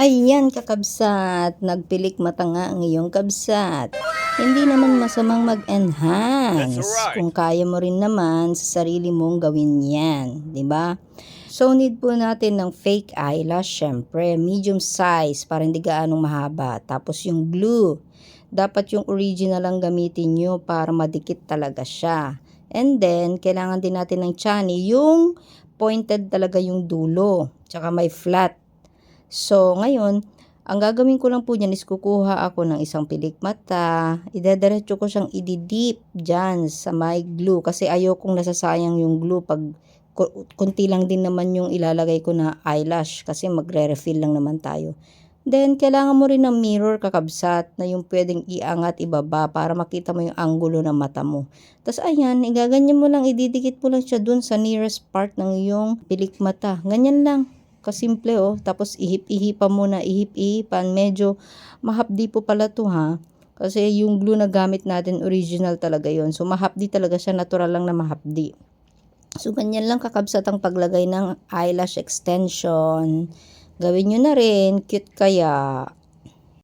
Ayan kakabsat, nagpilik mata nga ang iyong kabsat. Hindi naman masamang mag-enhance right. kung kaya mo rin naman sa sarili mong gawin yan, di ba? So need po natin ng fake eyelash, syempre, medium size para hindi gaanong mahaba. Tapos yung glue, dapat yung original lang gamitin nyo para madikit talaga siya. And then, kailangan din natin ng chani, yung pointed talaga yung dulo, tsaka may flat So, ngayon, ang gagawin ko lang po niyan is kukuha ako ng isang pilik mata, idediretso ko siyang ididip dyan sa may glue kasi ayokong nasasayang yung glue pag ku- kunti lang din naman yung ilalagay ko na eyelash kasi magre-refill lang naman tayo. Then, kailangan mo rin ng mirror kakabsat na yung pwedeng iangat ibaba para makita mo yung angulo ng mata mo. Tapos, ayan, igaganyan mo lang, ididikit mo lang siya dun sa nearest part ng iyong pilik mata. Ganyan lang kasimple oh. Tapos ihip-ihipan mo na, ihip-ihipan. Medyo mahapdi po pala to ha. Kasi yung glue na gamit natin, original talaga yon So mahapdi talaga siya, natural lang na mahapdi. So ganyan lang kakabsat ang paglagay ng eyelash extension. Gawin nyo na rin, cute kaya.